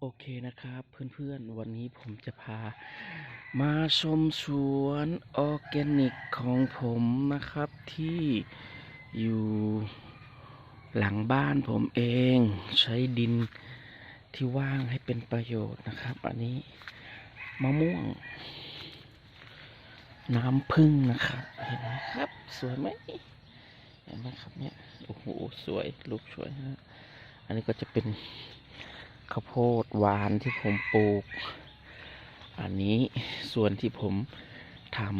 โอเคนะครับเพื่อนๆวันนี้ผมจะพา มาชมสวนออร์แกนิกของผมนะครับที่อยู่หลังบ้านผมเองใช้ดินที่ว่างให้เป็นประโยชน์นะครับ อันนี้มะม่วง น้ำพึ่งนะครับ เห็นไหมครับ สวยไหมเห็นไหมครับเนี่ยโอ้โหสวยลูกสวยนะอันนี้ก็จะเป็น ข้าวโพดหวานที่ผมปลูก อันนี้ส่วนที่ผมทำ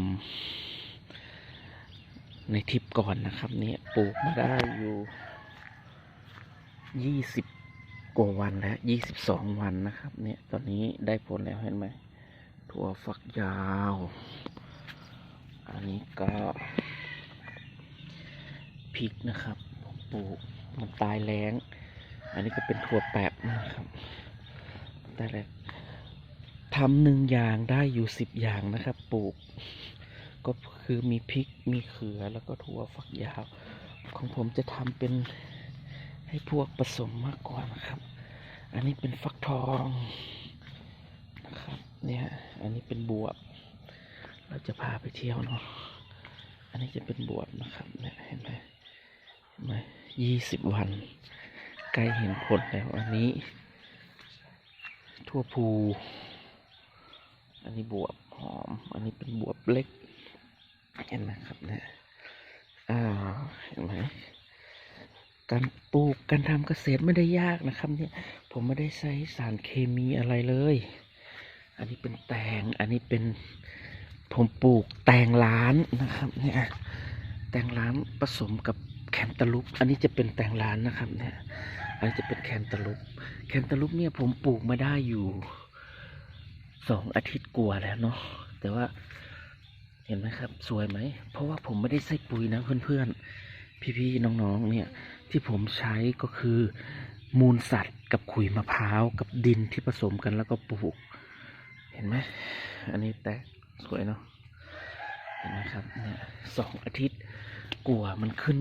ในทริปก่อนนะครับเนี่ยปลูกมาได้อยู่ยี่สิบกว่าวันแล้วยี่สิบสองวันนะครับ เนี่ยตอนนี้ได้ผลแล้วเห็นไหมถั่วฝักยาว อันนี้ก็พริกนะครับ ผมปลูกมันตายแล้ง อันนี้ก็เป็นถั่วแปบนะครับได้เลยทำหนึ่งอย่างได้อยู่สิบอย่างนะครับ ปลูก ก็คือมีพริกมีเขือแล้วก็ถั่วฝักยาว ของผมจะทำเป็นให้พวกผสมมากกว่านะครับ อันนี้เป็นฟักทองนะครับ เนี่ย อันนี้เป็นบวบ เราจะพาไปเที่ยวเนาะ อันนี้จะเป็นบวบนะครับ เนี่ยเห็นไหมเห็นไหมยี่สิบวัน ใกล้เห็นผลแล้วอันนี้ ทั่วภู อันนี้บวบหอม อันนี้เป็นบวบเล็ก เห็นไหมครับเนี่ยอ่าเห็นไหมการปลูกการทำเกษตรไม่ได้ยากนะครับ เนี่ย ผมไม่ได้ใช้สารเคมีอะไรเลย อันนี้เป็นแตง อันนี้เป็นผมปลูกแตงล้านนะครับ เนี่ยแตงล้านผสมกับแคนตาลูป อันนี้จะเป็นแตงล้านนะครับ เนี่ยันจะเป็นแคนตาลูป แคนตาลูปเนี่ยผมปลูกมาได้อยู่สองอาทิตย์กว่าแล้วเนาะ แต่ว่าเห็นไหมครับ สวยไหม เพราะว่าผมไม่ได้ใส่ปุ๋ยนะเพื่อนๆ พี่ๆ น้องๆ เนี่ย ที่ผมใช้ก็คือมูลสัตว์กับขุยมะพร้าวกับดินที่ผสมกันแล้วก็ปลูก เห็นไหม อันนี้แตกสวยเนาะ เห็นไหมครับเนี่ยสองอาทิตย์กลัวามันขึ้น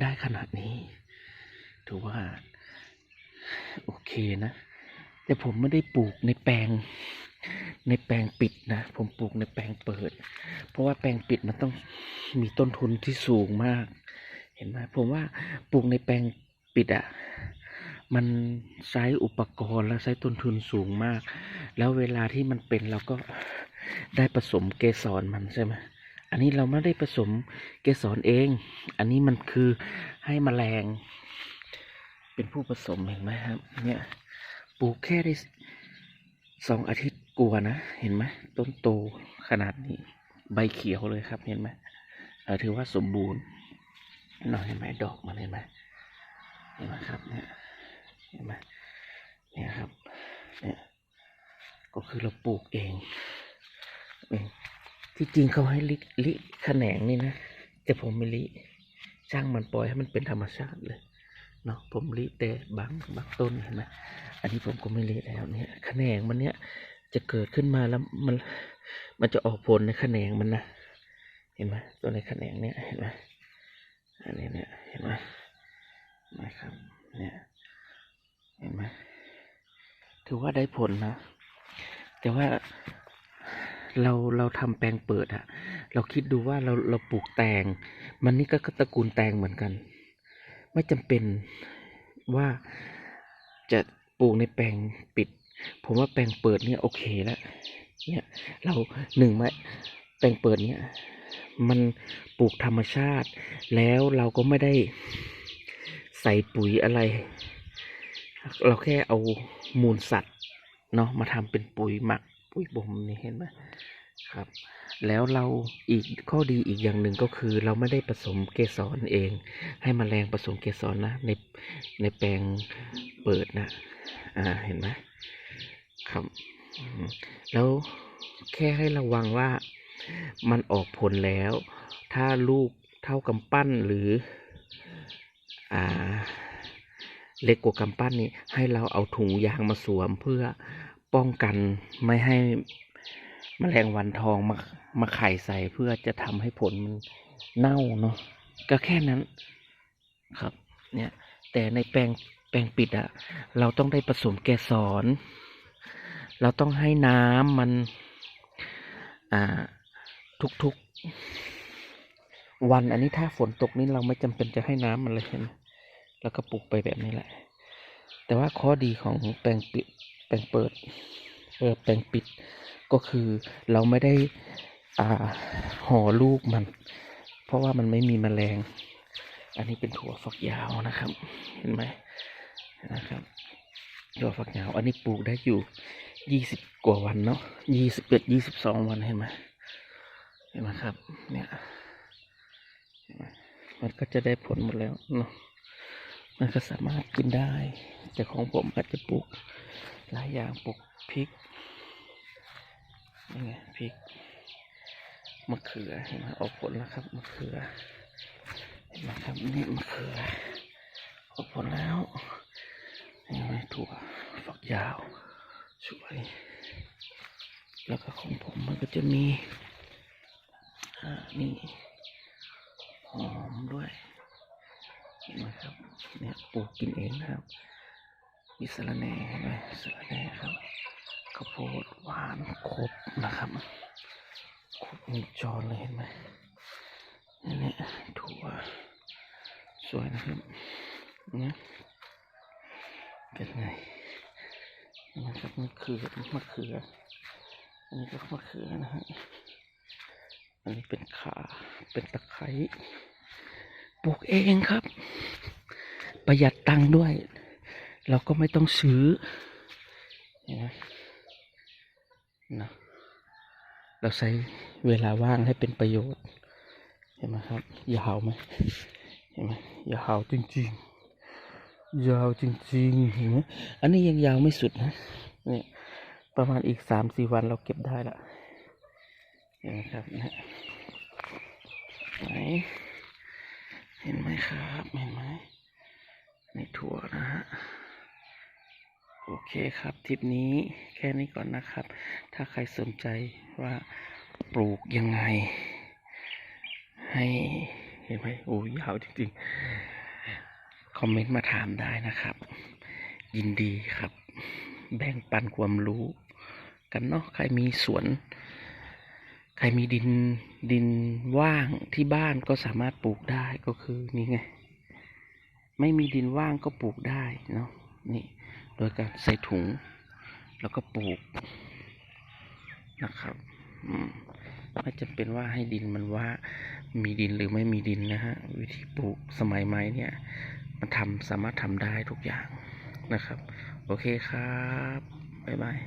ได้ขนาดนี้ ถือว่า โอเคนะ แต่ผมไม่ได้ปลูกในแปลง ในแปลงปิดนะ ผมปลูกในแปลงเปิด เพราะว่าแปลงปิดมันต้องมีต้นทุนที่สูงมาก เห็นไหมผมว่าปลูกในแปลงปิดอะ่ะมันใช้อุปกรณ์และใช้ต้นทุนสูงมาก แล้วเวลาที่มันเป็นเราก็ได้ผสมเกสรมันใช่ไหมอันนี้เราไม่ได้ผสมเกสรเอง อันนี้มันคือให้มแมลง เป็นผู้ผสมเห็นไหมครับ เนี่ยปลูกแค่ได้สองอาทิตย์กลัวนะ เห็นไหมต้นโตขนาดนี้ ใบเขียวเลยครับเห็นไหมถือว่าสมบูรณ์นาะเห็นไหมดอกมันเห็นไหมเห็นไหมครับเนี่ยเห็นไหมเนี่ยครับเนี่ยก็คือเราปลูกเองเองที่จริงเขาให้ลิลิแขนงนี่นะแต่ผมไม่ลิช่างมันปล่อยให้มันเป็นธรรมชาติเลย เนาะผมลิแต่บางบางต้นเห็นไหมอันนี้ผมก็ไม่ลิแล้วเนี่ยแขนงมันเนี่ยจะเกิดขึ้นมาแล้วมันมันจะออกผลในแขนงมันนะเห็นไหมตัวในแขนงเนี่ยเห็นไหมอันนี้เนี่ยเห็นไหมนะครับเนี่ยเห็นไหมถือว่าได้ผลนะ แต่ว่าเราเราทำแปลงเปิดอะเราคิดดูว่าเราเราปลูกแตง มันนี่ก็ตระกูลแตงเหมือนกัน ไม่จำเป็นว่าจะปลูกในแปลงปิด ผมว่าแปลงเปิดเนี่ยโอเคแล้วเนี่ยเราหนึ่งมาแปลงเปิดเนี่ยมันปลูกธรรมชาติ แล้วเราก็ไม่ได้ใส่ปุ๋ยอะไร เราแค่เอามูลสัตว์เนาะมาทำเป็นปุ๋ยหมักปุ๋ยบ่มนี่เห็นไหม ครับ แล้วเราอีกข้อดีอีกอย่างหนึ่งก็คือ เราไม่ได้ผสมเกสรเอง ให้มแมลงผสมเกสรนะในในแปลงเปิดนะ อ่าเห็นไหมครับ แล้วแค่ให้ระวังว่ามันออกผลแล้ว ถ้าลูกเท่ากำปั้นหรือ อ่า เล็กกว่ากำปั้นนี่ให้เราเอาถุงยางมาสวมเพื่อป้องกันไม่ให้ แมลงวันทองมามาไข่ใส่เพื่อจะทำให้ผลมันเน่าเนาะก็แค่นั้นครับเนี่ยแต่ในแปลงแปลงปิดอะเราต้องได้ผสมแกสร เราต้องให้น้ำมันอ่าทุกๆ วันอันนี้ถ้าฝนตกนี่เราไม่จำเป็นจะให้น้ำมันเลยใช่ไหมแล้วก็ปลูกไปแบบนี้แหละ แต่ว่าข้อดีของแปลงปิดแปลงเปิดเออแปลงปิด ก็คือเราไม่ได้อ่าห่อลูกมัน เพราะว่ามันไม่มีแมลง อันนี้เป็นถั่วฝักยาวนะครับ เห็นไหมนะครับถั่วฝักยาว อันนี้ปลูกได้อยู่ยี่สิบกว่าวันเนาะยี่สิบเอ็ดยี่สิบสองวันเห็นไหมเห็นไหมครับ เนี่ยเห็นไหมมันก็จะได้ผลหมดแล้วเนาะมันก็สามารถกินได้ แต่ของผมอาจจะปลูกหลายอย่างปลูกพริก นี่ไงพริกมะเขือเห็นไหมออกผลแล้วครับมะเขือเห็นไหมครับนี่มะเขือออกผลแล้วเห็นไหมถั่วฝักยาวสวยแล้วก็ของผมมันก็จะมีอ่านี่หอมด้วยเห็นไหมครับเนี่ยปลูกกินเองนะครับมีสะระแหน่เห็นไหมสะระแหน่ครับ ข้าวโพดหวานครบนะครับครบวงจรเลยเห็นไหมนี่นี่ถั่วสวยนะครับนะเป็นไงนะครับมะเขือมะเขืออันนี้ก็มะเขือนะฮะอันนี้เป็นขาเป็นตะไคร้ปลูกเองครับ ประหยัดตังค์ด้วย เราก็ไม่ต้องซื้อเห็นไหม นะเราใช้เวลาว่างให้เป็นประโยชน์ เห็นไหมครับยาวไหมเห็นไหมยาวจริงๆ ยาวจริงๆเห็นไหมอันนี้ยังยาวไม่สุดนะเนี่ยประมาณอีกสามสี่วันเราเก็บได้ละเห็นไหมครับเนะไหนเห็นไหมครับ เห็นไหมในถั่วนะฮะ โอเคครับทริปนี้แค่นี้ก่อนนะครับ ถ้าใครสนใจว่าปลูกยังไง ให้เห็นไหมโอ้ยาวจริงๆ คอมเมนต์มาถามได้นะครับ ยินดีครับ แบ่งปันความรู้กันเนาะใครมีสวน ใครมีดินดินว่างที่บ้านก็สามารถปลูกได้ก็คือนี่ไง ไม่มีดินว่างก็ปลูกได้เนาะนี่ โดยการใส่ถุง แล้วก็ปลูกนะครับไม่จำเป็นว่าให้ดินมันว่ามีดินหรือไม่มีดินนะฮะวิธีปลูกสมัยใหม่เนี่ยมันทำสามารถทำได้ทุกอย่างนะครับ โอเคครับ บ๊ายบาย